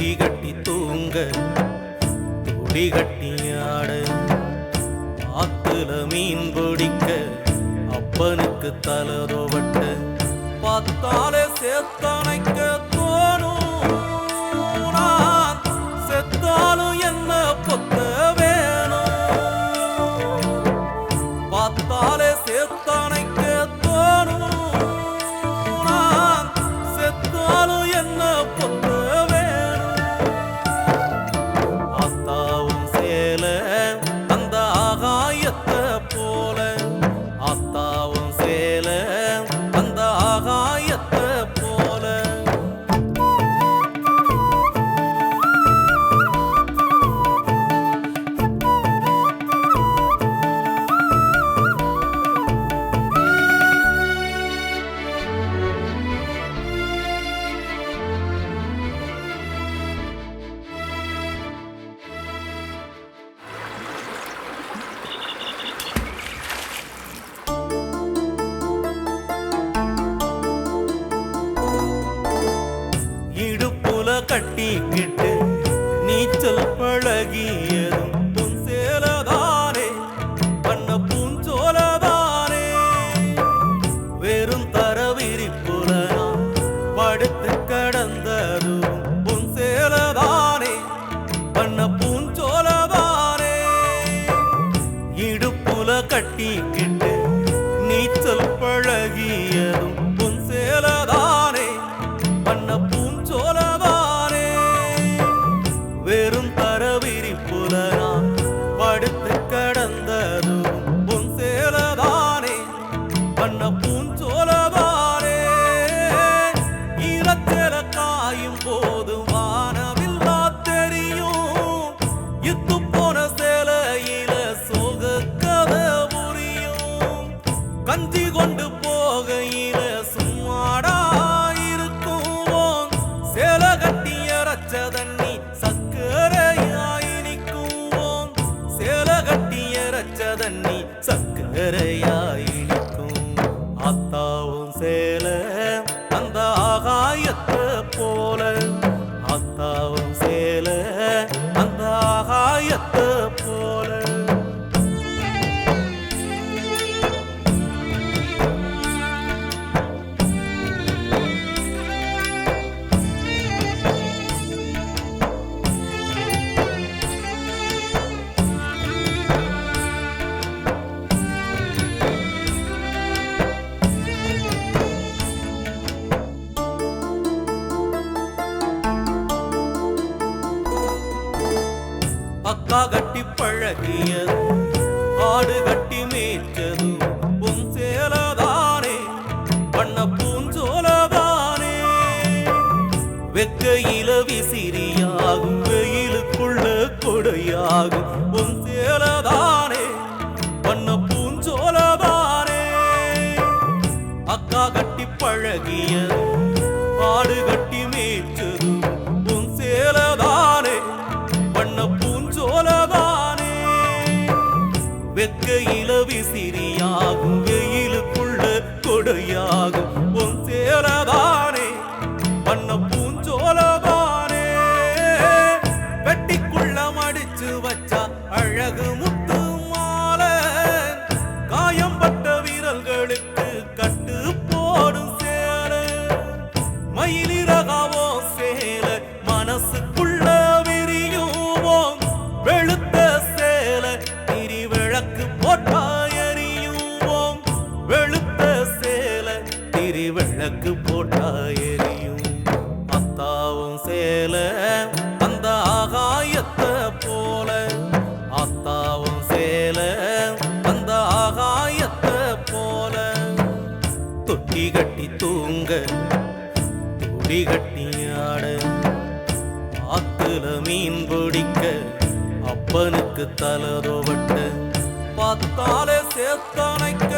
நெற்றி கட்டி தூங்க துடி கட்டி ஆட ஆத்துல மீன் பிடிக்க அப்பனுக்கு தலரோவட்ட பத்தாலே சேர்த்தணைக்க miedo. യത്ത് அக்கா கட்டி பழகியதும் ஆடு கட்டி மேய்ச்சதும் உன் சேலதானே பண்ண பூஞ்சோலதானே வெக்கையில விசிறியாகும் வெயிலுக்குள்ள கொடையாகும் உன் சேலதானே. வெக்கையில விசிறியாகும் வெயிலுக்குள்ள கொடையாகும். எரி விளக்கு போட்டா எரியும். அத்தாவும் சேல அந்த ஆகாயத்தை போல. அத்தாவும் சேல அந்த ஆகாயத்தை போல. தொட்டி கட்டி தூங்க துடி கட்டி ஆட. ஆத்துல மீன் பிடிக்க அப்பனுக்கு தளரோவட்ட பார்த்தாலே சேர்த்தனைக்க